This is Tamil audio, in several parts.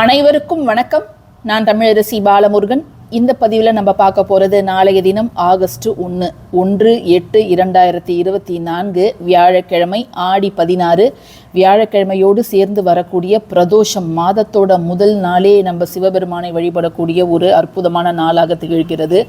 அனைவருக்கும் வணக்கம். நான் தமிழரசி பாலமுருகன். இந்த பதிவில் நம்ம பார்க்க போகிறது நாளைய தினம் ஆகஸ்ட் ஒன்று ஒன்று எட்டு இரண்டாயிரத்தி இருபத்தி நான்கு வியாழக்கிழமை ஆடி பதினாறு. வியாழக்கிழமையோடு சேர்ந்து வரக்கூடிய பிரதோஷம் மாதத்தோட முதல் நாளே நம்ம சிவபெருமானை வழிபடக்கூடிய ஒரு அற்புதமான நாளாக திகழ்கிறது.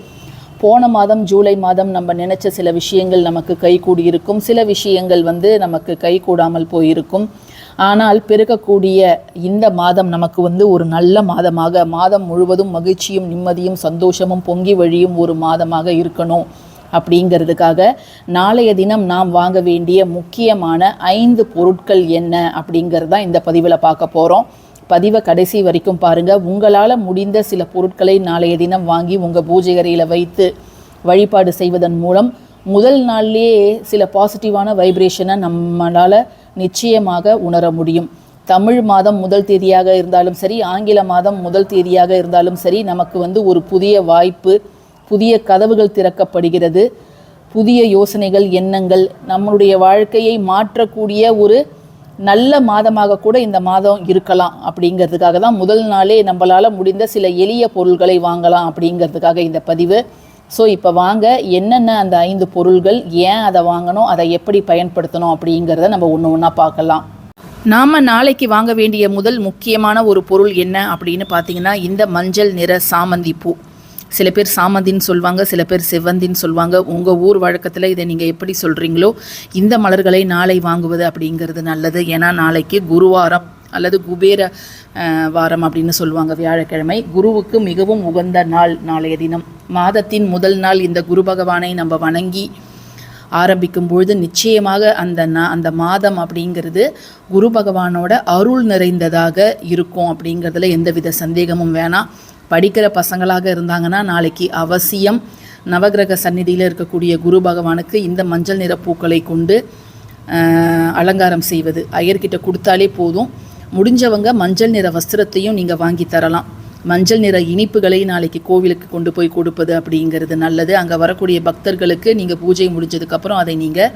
போன மாதம் ஜூலை மாதம் நம்ம நினச்ச சில விஷயங்கள் நமக்கு கைகூடியிருக்கும் சில விஷயங்கள் வந்து நமக்கு கைகூடாமல் போயிருக்கும். ஆனால் பிறக்கக்கூடிய இந்த மாதம் நமக்கு வந்து ஒரு நல்ல மாதமாக மாதம் முழுவதும் மகிழ்ச்சியும் நிம்மதியும் சந்தோஷமும் பொங்கி வழியும் ஒரு மாதமாக இருக்கணும். அப்படிங்கிறதுக்காக நாளைய தினம் நாம் வாங்க வேண்டிய முக்கியமான ஐந்து பொருட்கள் என்ன அப்படிங்கிறது தான் இந்த பதிவில் பார்க்க போகிறோம் பதிவை கடைசி வரைக்கும் பாருங்கள் உங்களால் முடிந்த சில பொருட்களை நாளைய தினம் வாங்கி உங்கள் பூஜை அறையில் வைத்து வழிபாடு செய்வதன் மூலம் முதல் நாள்லேயே சில பாசிட்டிவான வைப்ரேஷனை நம்மளால் நிச்சயமாக உணர முடியும். தமிழ் மாதம் முதல் தேதியாக இருந்தாலும் சரி ஆங்கில மாதம் முதல் தேதியாக இருந்தாலும் சரி நமக்கு வந்து ஒரு புதிய வாய்ப்பு புதிய கதவுகள் திறக்கப்படுகிறது. புதிய யோசனைகள் எண்ணங்கள் நம்மளுடைய வாழ்க்கையை மாற்றக்கூடிய ஒரு நல்ல மாதமாக கூட இந்த மாதம் இருக்கலாம் அப்படிங்கிறதுக்காக தான் முதல் நாளே நம்மளால் முடிந்த சில எளிய பொருள்களை வாங்கலாம் அப்படிங்கிறதுக்காக இந்த பதிவு. ஸோ இப்போ வாங்க என்னென்ன அந்த ஐந்து பொருள்கள் ஏன் அதை வாங்கணும் அதை எப்படி பயன்படுத்தணும் அப்படிங்கிறத நம்ம ஒன்று ஒன்றா பார்க்கலாம். நாம் நாளைக்கு வாங்க வேண்டிய முதல் முக்கியமான ஒரு பொருள் என்ன அப்படின்னு பார்த்தீங்கன்னா இந்த மஞ்சள் நிற சாமந்தி பூ. சில பேர் சாமந்தின்னு சொல்லுவாங்க சில பேர் செவ்வந்தின்னு சொல்லுவாங்க உங்கள் ஊர் வழக்கத்தில் இதை நீங்கள் எப்படி சொல்கிறீங்களோ இந்த மலர்களை நாளை வாங்குவது அப்படிங்கிறது நல்லது. ஏன்னா நாளைக்கு குருவாரம். அல்லது குபேர வாரம் அப்படின்னு சொல்லுவாங்க வியாழக்கிழமை. குருவுக்கு மிகவும் உகந்த நாள் நாளைய தினம். மாதத்தின் முதல் நாள் இந்த குரு பகவானை நம்ம வணங்கி ஆரம்பிக்கும் பொழுது நிச்சயமாக அந்த நா அந்த மாதம் அப்படிங்கிறது குரு பகவானோட அருள் நிறைந்ததாக இருக்கும் அப்படிங்கிறதுல எந்தவித சந்தேகமும் வேணாம். படிக்கிற பசங்களாக இருந்தாங்கன்னா நாளைக்கு அவசியம் நவகிரக சந்நிதியில் இருக்கக்கூடிய குரு பகவானுக்கு இந்த மஞ்சள் நிற பூக்களை கொண்டு அலங்காரம் செய்வது. ஐயர்கிட்ட கொடுத்தாலே போதும். முடிஞ்சவங்க மஞ்சள் நிற வஸ்திரத்தையும் நீங்கள் வாங்கி தரலாம். மஞ்சள் நிற இனிப்புகளை நாளைக்கு கோவிலுக்கு கொண்டு போய் கொடுப்பது அப்படிங்கிறது நல்லது. அங்கே வரக்கூடிய பக்தர்களுக்கு நீங்கள் பூஜை முடிஞ்சதுக்கப்புறம் அதை நீங்கள்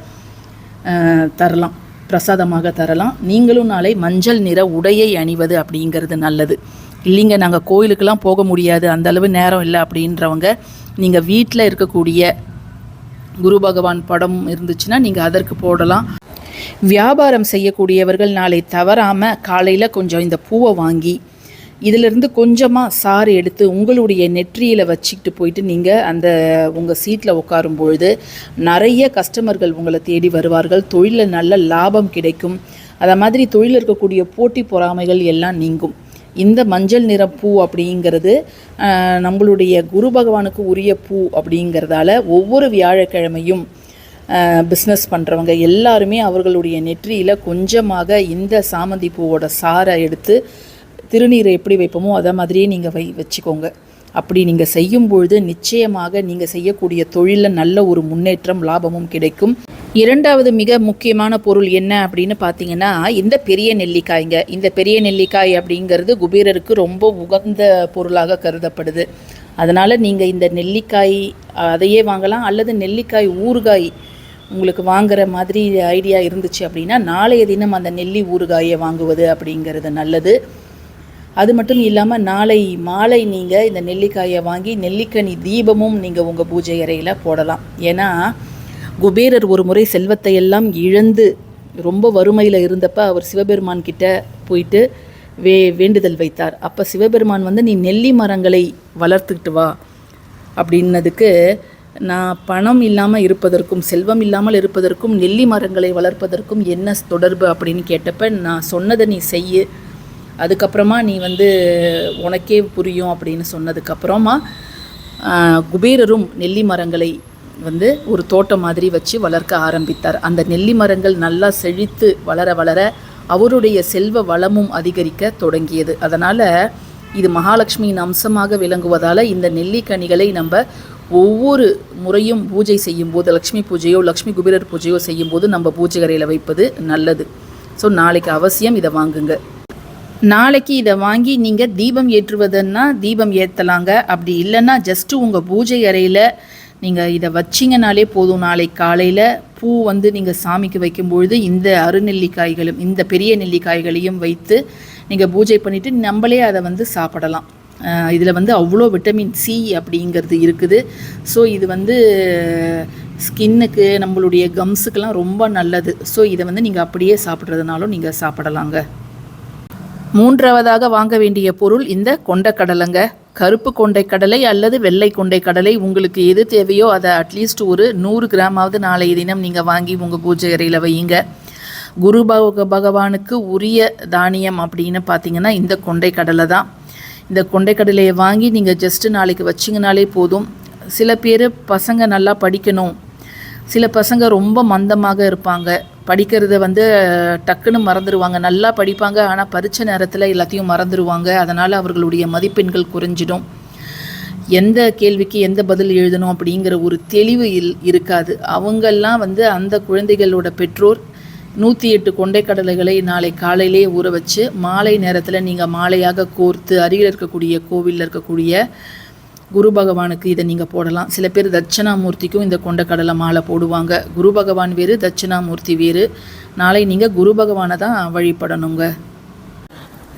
தரலாம். பிரசாதமாக தரலாம். நீங்களும் நாளை மஞ்சள் நிற உடையை அணிவது அப்படிங்கிறது நல்லது. இல்லைங்க நாங்கள் கோயிலுக்கெல்லாம் போக முடியாது. அந்தளவு நேரம் இல்லை அப்படின்றவங்க நீங்கள் வீட்டில் இருக்கக்கூடிய குரு பகவான் படம் இருந்துச்சுன்னா நீங்கள் அதற்கு போடலாம். வியாபாரம் செய்யக்கூடியவர்கள் நாளை தவறாமல் காலையில் கொஞ்சம் இந்த பூவை வாங்கி இதிலிருந்து கொஞ்சமாக சாறு எடுத்து உங்களுடைய நெற்றியில் வச்சுக்கிட்டு போயிட்டு நீங்கள் அந்த உங்கள் சீட்டில் உட்காரும் பொழுது நிறைய கஸ்டமர்கள் உங்களை தேடி வருவார்கள். தொழிலில் நல்ல லாபம் கிடைக்கும். அதை மாதிரி தொழிலில் இருக்கக்கூடிய போட்டி பொறாமைகள் எல்லாம் நீங்கும். இந்த மஞ்சள் நிற பூ அப்படிங்கிறது நம்மளுடைய குரு பகவானுக்கு உரிய பூ அப்படிங்கிறதால ஒவ்வொரு வியாழக்கிழமையும் பிஸ்னஸ் பண்ணுறவங்க எல்லாருமே அவர்களுடைய நெற்றியில் கொஞ்சமாக இந்த சாமந்தி பூவோட சாரை எடுத்து திருநீரை எப்படி வைப்போமோ அதை மாதிரியே நீங்கள் வை வச்சுக்கோங்க. அப்படி நீங்கள் செய்யும் பொழுது நிச்சயமாக நீங்கள் செய்யக்கூடிய தொழிலில் நல்ல ஒரு முன்னேற்றம் லாபமும் கிடைக்கும். இரண்டாவது மிக முக்கியமான பொருள் என்ன அப்படின்னு பார்த்தீங்கன்னா இந்த பெரிய நெல்லிக்காய்ங்க. இந்த பெரிய நெல்லிக்காய் அப்படிங்கிறது குபீரருக்கு ரொம்ப உகந்த பொருளாக கருதப்படுது. அதனால் நீங்கள் இந்த நெல்லிக்காய் அதையே வாங்கலாம். அல்லது நெல்லிக்காய் ஊறுகாய் உங்களுக்கு வாங்குற மாதிரி ஐடியா இருந்துச்சு அப்படின்னா நாளைய தினம் அந்த நெல்லி ஊறுகாயை வாங்குவது அப்படிங்கிறது நல்லது. அது மட்டும் இல்லாமல் நாளை மாலை நீங்கள் இந்த நெல்லிக்காயை வாங்கி நெல்லிக்கனி தீபமும் நீங்கள் உங்கள் பூஜை அறையில் போடலாம். ஏன்னா குபேரர் ஒரு முறை செல்வத்தை எல்லாம் இழந்து ரொம்ப வறுமையில் இருந்தப்ப அவர் சிவபெருமான் கிட்ட போயிட்டு வே வேண்டுதல் வைத்தார். அப்போ சிவபெருமான் வந்து நீ நெல்லி மரங்களை வளர்த்துக்கிட்டு வா அப்படின்னதுக்கு நான் பணம் இல்லாமல் இருப்பதற்கும் செல்வம் இல்லாமல் இருப்பதற்கும் நெல்லி மரங்களை வளர்ப்பதற்கும் என்ன தொடர்பு அப்படின்னு கேட்டப்ப நான் சொன்னதை நீ செய்யு. அதுக்கப்புறமா நீ வந்து உனக்கே புரியும் அப்படின்னு சொன்னதுக்கப்புறமா குபேரரும் நெல்லி மரங்களை வந்து ஒரு தோட்டம் மாதிரி வச்சு வளர்க்க ஆரம்பித்தார். அந்த நெல்லி மரங்கள் நல்லா செழித்து வளர வளர அவருடைய செல்வ வளமும் அதிகரிக்க தொடங்கியது. அதனால் இது மகாலட்சுமியின் அம்சமாக விளங்குவதால் இந்த நெல்லிக்கனிகளை நம்ம ஒவ்வொரு முறையும் பூஜை செய்யும்போது லக்ஷ்மி பூஜையோ லக்ஷ்மி குபேரர் பூஜையோ செய்யும்போது நம்ம பூஜை கரையில் வைப்பது நல்லது. ஸோ நாளைக்கு அவசியம் இதை வாங்குங்க. நாளைக்கு இதை வாங்கி நீங்கள் தீபம் ஏற்றுவதுன்னா தீபம் ஏற்றலாங்க அப்படி இல்லைன்னா ஜஸ்ட்டு உங்கள் பூஜை அறையில் நீங்கள் இதை வச்சிங்கனாலே போதும். நாளை காலையில் பூ வந்து நீங்கள் சாமிக்கு வைக்கும்பொழுது இந்த அருநெல்லிக்காய்களும் இந்த பெரிய நெல்லிக்காய்களையும் வைத்து நீங்கள் பூஜை பண்ணிவிட்டு நம்மளே அதை வந்து சாப்பிடலாம். இதில் வந்து அவ்வளோ விட்டமின் சி அப்படிங்கிறது இருக்குது. ஸோ இது வந்து ஸ்கின்னுக்கு நம்மளுடைய கம்ஸுக்கெல்லாம் ரொம்ப நல்லது. ஸோ இதை வந்து நீங்கள் அப்படியே சாப்பிட்றதுனாலும் நீங்கள் சாப்பிடலாங்க. மூன்றாவதாக வாங்க வேண்டிய பொருள் இந்த கொண்டைக்கடலைங்க. கருப்பு கொண்டை கடலை அல்லது வெள்ளை கொண்டை கடலை உங்களுக்கு எது தேவையோ அதை அட்லீஸ்ட் ஒரு நூறு கிராமாவது நாளைய தினம் நீங்கள் வாங்கி உங்கள் பூஜை அறையில் வையுங்க. குரு பக பகவானுக்கு உரிய தானியம் அப்படின்னு பார்த்தீங்கன்னா இந்த கொண்டை கடலை தான். இந்த கொண்டைக்கடலையை வாங்கி நீங்கள் ஜஸ்ட்டு நாளைக்கு வச்சிங்கனாலே போதும். சில பேர் பசங்க நல்லா படிக்கணும். சில பசங்க ரொம்ப மந்தமாக இருப்பாங்க. படிக்கிறத வந்து டக்குன்னு மறந்துடுவாங்க நல்லா படிப்பாங்க ஆனால் பரிச்ச நேரத்தில் எல்லாத்தையும் மறந்துடுவாங்க அதனால் அவர்களுடைய மதிப்பெண்கள் குறைஞ்சிடும். எந்த கேள்விக்கு எந்த பதில் எழுதணும் அப்படிங்கிற ஒரு தெளிவு இல் இருக்காது. அவங்கெல்லாம் வந்து அந்த குழந்தைகளோட பெற்றோர் நூற்றி எட்டு கொண்டைக்கடலைகளை நாளை காலையிலே ஊற வச்சு மாலை நேரத்தில் நீங்கள் மாலையாக கோர்த்து அருகில் இருக்கக்கூடிய கோவிலில் இருக்கக்கூடிய குரு பகவானுக்கு இதை நீங்கள் போடலாம். சில பேர் தட்சிணாமூர்த்திக்கும் இந்த கொண்டக்கடலை மாலை போடுவாங்க. குரு பகவான் வேறு தட்சிணாமூர்த்தி வேறு. நாளை நீங்கள் குரு பகவானை தான் வழிபடணுங்க.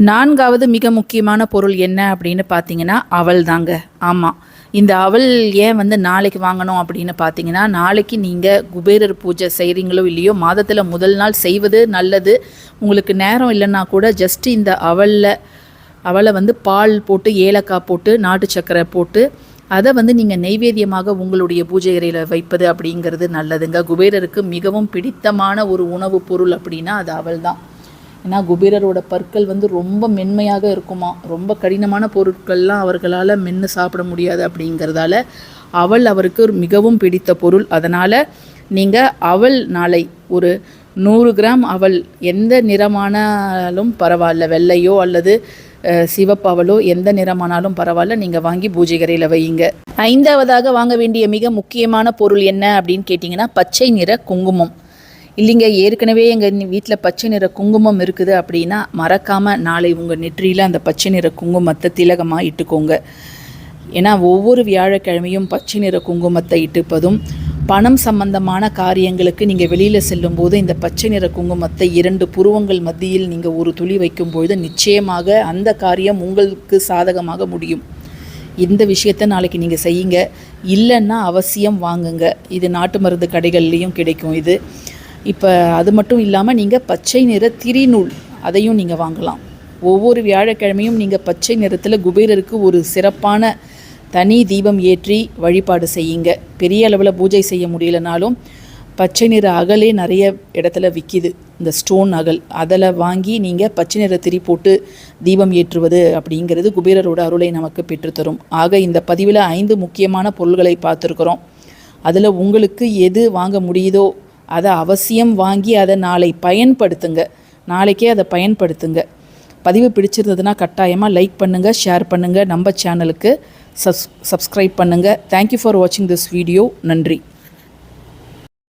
நான்காவது மிக முக்கியமான பொருள் என்ன அப்படின்னு பார்த்தீங்கன்னா அவள் தாங்க. ஆமாம் இந்த அவள் ஏன் வந்து நாளைக்கு வாங்கணும் அப்படின்னு பார்த்தீங்கன்னா நாளைக்கு நீங்கள் குபேரர் பூஜை செய்கிறீங்களோ இல்லையோ மாதத்தில் முதல் நாள் செய்வது நல்லது. உங்களுக்கு நேரம் இல்லைன்னா கூட ஜஸ்ட் இந்த அவலில் அவளை வந்து பால் போட்டு ஏலக்காய் போட்டு நாட்டு சக்கரை போட்டு அதை வந்து நீங்கள் நெய்வேத்தியமாக உங்களுடைய பூஜை அறையில் வைப்பது அப்படிங்கிறது நல்லதுங்க. குபேரருக்கு மிகவும் பிடித்தமான ஒரு உணவுப் பொருள் அப்படின்னா அது அவள் தான் ஏன்னா குபேரரோட பற்கள் வந்து ரொம்ப மென்மையாக இருக்குமா? ரொம்ப கடினமான பொருட்கள்லாம் அவர்களால் மென்று சாப்பிட முடியாது அப்படிங்கிறதால அவள் அவருக்கு மிகவும் பிடித்த பொருள். அதனால் நீங்கள் அவள் நாளை ஒரு நூறு கிராம் அவள் எந்த நிறமானாலும் பரவாயில்ல வெள்ளையோ அல்லது அஹ், சிவப்பவளோ எந்த நிறமானாலும் பரவாயில்ல நீங்கள் வாங்கி பூஜைகரையில் வையுங்க. ஐந்தாவதாக வாங்க வேண்டிய மிக முக்கியமான பொருள் என்ன அப்படின்னு கேட்டிங்கன்னா பச்சை நிற குங்குமம். இல்லைங்க ஏற்கனவே எங்கள் வீட்டில் பச்சை நிற குங்குமம் இருக்குது அப்படின்னா மறக்காமல் நாளை உங்கள் நெற்றியில் அந்த பச்சை நிற குங்குமத்தை திலகமாக இட்டுக்கோங்க. ஏன்னா ஒவ்வொரு வியாழக்கிழமையும் பச்சை நிற குங்குமத்தை இட்டுப்பதும் பணம் சம்பந்தமான காரியங்களுக்கு நீங்கள் வெளியில் செல்லும்போது இந்த பச்சை நிற குங்குமத்தை இரண்டு புருவங்கள் மத்தியில் நீங்கள் ஒரு துளி வைக்கும்பொழுது நிச்சயமாக அந்த காரியம் உங்களுக்கு சாதகமாக முடியும். இந்த விஷயத்தை நாளைக்கு நீங்கள் செய்யுங்க. இல்லைன்னா அவசியம் வாங்குங்க. இது நாட்டு மருந்து கடைகள்லேயும் கிடைக்கும் இது. இப்போ அது மட்டும் இல்லாமல் நீங்கள் பச்சை நிற திரிநூல் அதையும் நீங்கள் வாங்கலாம். ஒவ்வொரு வியாழக்கிழமையும் நீங்கள் பச்சை நிறத்தில் குபேரருக்கு ஒரு சிறப்பான தனி தீபம் ஏற்றி வழிபாடு செய்யுங்க. பெரிய அளவில் பூஜை செய்ய முடியலனாலும் பச்சை நிற அகலே நிறைய இடத்துல விற்கிது இந்த ஸ்டோன் அகல். அதில் வாங்கி நீங்கள் பச்சை நிற திரி போட்டு தீபம் ஏற்றுவது அப்படிங்கிறது குபேரரோட அருளை நமக்கு பெற்றுத்தரும் ஆக இந்த பதிவில் ஐந்து முக்கியமான பொருள்களை பார்த்துருக்குறோம். அதில் உங்களுக்கு எது வாங்க முடியுதோ அதை அவசியம் வாங்கி அதை நாளை பயன்படுத்துங்க. நாளைக்கே அதை பயன்படுத்துங்க. பதிவு பிடிச்சிருந்ததுன்னா கட்டாயமாக லைக் பண்ணுங்கள் ஷேர் பண்ணுங்கள் நம்ம சேனலுக்கு சப்ஸ் சப்ஸ்கிரைப் பண்ணுங்கள் தேங்க்யூ ஃபார் வாட்சிங் திஸ் வீடியோ நன்றி.